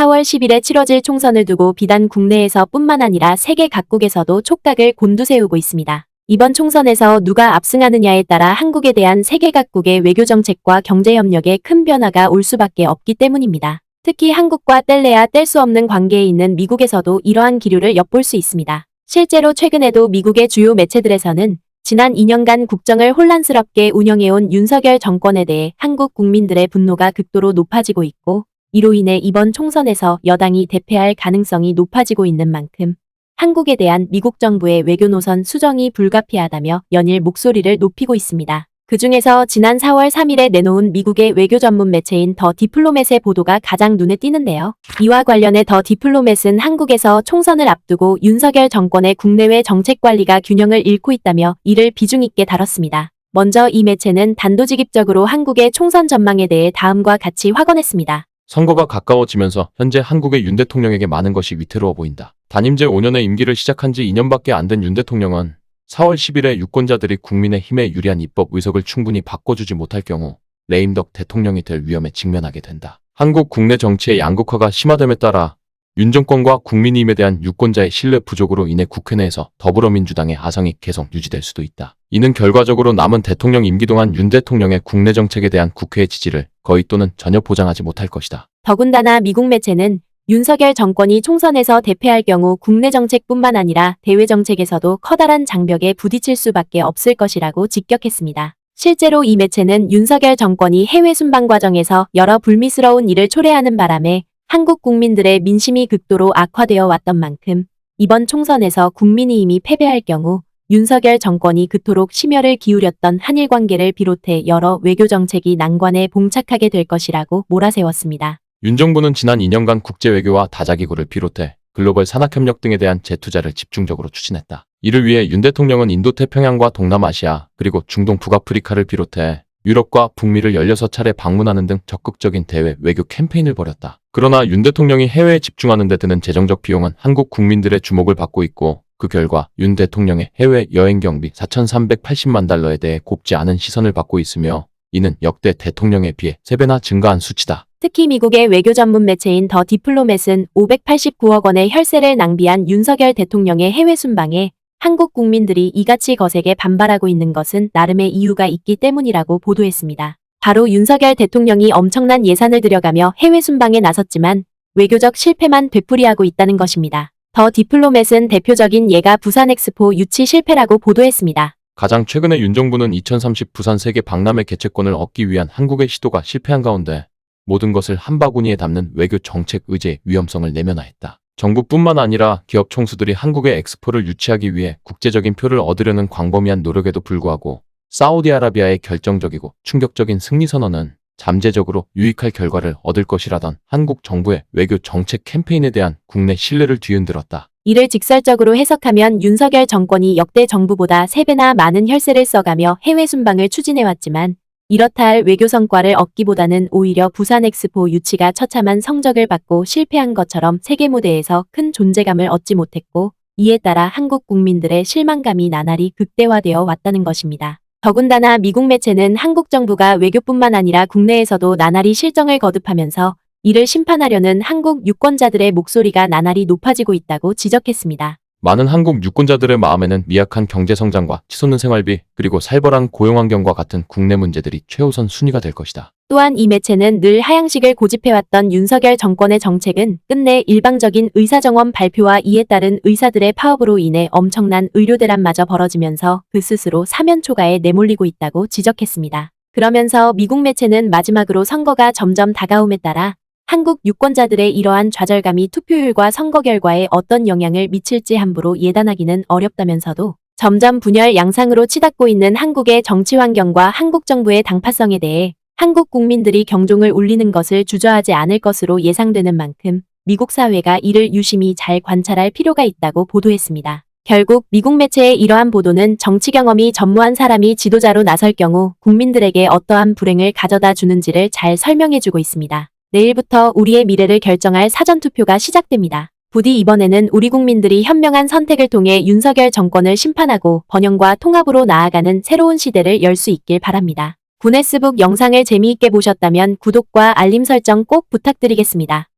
4월 10일에 치러질 총선을 두고 비단 국내에서 뿐만 아니라 세계 각국에서도 촉각을 곤두세우고 있습니다. 이번 총선에서 누가 압승하느냐에 따라 한국에 대한 세계 각국의 외교 정책과 경제 협력에 큰 변화가 올 수밖에 없기 때문입니다. 특히 한국과 뗄래야 뗄 수 없는 관계에 있는 미국에서도 이러한 기류를 엿볼 수 있습니다. 실제로 최근에도 미국의 주요 매체들에서는 지난 2년간 국정을 혼란스럽게 운영해온 윤석열 정권에 대해 한국 국민들의 분노가 극도로 높아지고 있고 이로 인해 이번 총선에서 여당이 대패할 가능성이 높아지고 있는 만큼 한국에 대한 미국 정부의 외교 노선 수정이 불가피하다며 연일 목소리를 높이고 있습니다. 그 중에서 지난 4월 3일에 내놓은 미국의 외교 전문 매체인 더 디플로맷의 보도가 가장 눈에 띄는데요. 이와 관련해 더 디플로맷은 한국에서 총선을 앞두고 윤석열 정권의 국내외 정책 관리가 균형을 잃고 있다며 이를 비중 있게 다뤘습니다. 먼저 이 매체는 단도직입적으로 한국의 총선 전망에 대해 다음과 같이 확언했습니다. 선거가 가까워지면서 현재 한국의 윤 대통령에게 많은 것이 위태로워 보인다. 단임제 5년의 임기를 시작한 지 2년밖에 안 된 윤 대통령은 4월 10일에 유권자들이 국민의힘에 유리한 입법 의석을 충분히 바꿔주지 못할 경우 레임덕 대통령이 될 위험에 직면하게 된다. 한국 국내 정치의 양극화가 심화됨에 따라 윤 정권과 국민의힘에 대한 유권자의 신뢰 부족으로 인해 국회 내에서 더불어민주당의 하성이 계속 유지될 수도 있다. 이는 결과적으로 남은 대통령 임기 동안 윤 대통령의 국내 정책에 대한 국회의 지지를 거의 또는 전혀 보장하지 못할 것이다. 더군다나 미국 매체는 윤석열 정권이 총선에서 대패할 경우 국내 정책뿐만 아니라 대외 정책에서도 커다란 장벽에 부딪힐 수밖에 없을 것이라고 직격했습니다. 실제로 이 매체는 윤석열 정권이 해외 순방 과정에서 여러 불미스러운 일을 초래하는 바람에 한국 국민들의 민심이 극도로 악화되어 왔던 만큼 이번 총선에서 국민의힘이 패배할 경우 윤석열 정권이 그토록 심혈을 기울였던 한일 관계를 비롯해 여러 외교 정책이 난관에 봉착하게 될 것이라고 몰아세웠습니다. 윤 정부는 지난 2년간 국제 외교와 다자기구를 비롯해 글로벌 산학협력 등에 대한 재투자를 집중적으로 추진했다. 이를 위해 윤 대통령은 인도태평양과 동남아시아 그리고 중동 북아프리카를 비롯해 유럽과 북미를 16차례 방문하는 등 적극적인 대외 외교 캠페인을 벌였다. 그러나 윤 대통령이 해외에 집중하는 데 드는 재정적 비용은 한국 국민들의 주목을 받고 있고 그 결과 윤 대통령의 해외 여행 경비 4,380만 달러에 대해 곱지 않은 시선을 받고 있으며 이는 역대 대통령에 비해 3배나 증가한 수치다. 특히 미국의 외교 전문 매체인 더 디플로맷은 589억 원의 혈세를 낭비한 윤석열 대통령의 해외 순방에 한국 국민들이 이같이 거세게 반발하고 있는 것은 나름의 이유가 있기 때문이라고 보도했습니다. 바로 윤석열 대통령이 엄청난 예산을 들여가며 해외 순방에 나섰지만 외교적 실패만 되풀이하고 있다는 것입니다. 더 디플로맷은 대표적인 예가 부산 엑스포 유치 실패라고 보도했습니다. 가장 최근에 윤 정부는 2030 부산 세계 박람회 개최권을 얻기 위한 한국의 시도가 실패한 가운데 모든 것을 한 바구니에 담는 외교 정책 의제의 위험성을 내면화했다. 정부뿐만 아니라 기업 총수들이 한국의 엑스포를 유치하기 위해 국제적인 표를 얻으려는 광범위한 노력에도 불구하고 사우디아라비아의 결정적이고 충격적인 승리 선언은 잠재적으로 유익할 결과를 얻을 것이라던 한국 정부의 외교 정책 캠페인에 대한 국내 신뢰를 뒤흔들었다. 이를 직설적으로 해석하면 윤석열 정권이 역대 정부보다 3배나 많은 혈세를 써가며 해외 순방을 추진해왔지만 이렇다 할 외교 성과를 얻기보다는 오히려 부산 엑스포 유치가 처참한 성적을 받고 실패한 것처럼 세계 무대에서 큰 존재감을 얻지 못했고 이에 따라 한국 국민들의 실망감이 나날이 극대화되어 왔다는 것입니다. 더군다나 미국 매체는 한국 정부가 외교뿐만 아니라 국내에서도 나날이 실정을 거듭하면서 이를 심판하려는 한국 유권자들의 목소리가 나날이 높아지고 있다고 지적했습니다. 많은 한국 유권자들의 마음에는 미약한 경제 성장과 치솟는 생활비 그리고 살벌한 고용 환경과 같은 국내 문제들이 최우선 순위가 될 것이다. 또한 이 매체는 늘 하향식을 고집해왔던 윤석열 정권의 정책은 끝내 일방적인 의사정원 발표와 이에 따른 의사들의 파업으로 인해 엄청난 의료 대란마저 벌어지면서 그 스스로 사면 초가에 내몰리고 있다고 지적했습니다. 그러면서 미국 매체는 마지막으로 선거가 점점 다가옴에 따라 한국 유권자들의 이러한 좌절감이 투표율과 선거 결과에 어떤 영향을 미칠지 함부로 예단하기는 어렵다면서도 점점 분열 양상으로 치닫고 있는 한국의 정치 환경과 한국 정부의 당파성에 대해 한국 국민들이 경종을 울리는 것을 주저하지 않을 것으로 예상되는 만큼 미국 사회가 이를 유심히 잘 관찰할 필요가 있다고 보도했습니다. 결국 미국 매체의 이러한 보도는 정치 경험이 전무한 사람이 지도자로 나설 경우 국민들에게 어떠한 불행을 가져다 주는지를 잘 설명해주고 있습니다. 내일부터 우리의 미래를 결정할 사전투표가 시작됩니다. 부디 이번에는 우리 국민들이 현명한 선택을 통해 윤석열 정권을 심판하고 번영과 통합으로 나아가는 새로운 시대를 열 수 있길 바랍니다. 구네스북 영상을 재미있게 보셨다면 구독과 알림 설정 꼭 부탁드리겠습니다.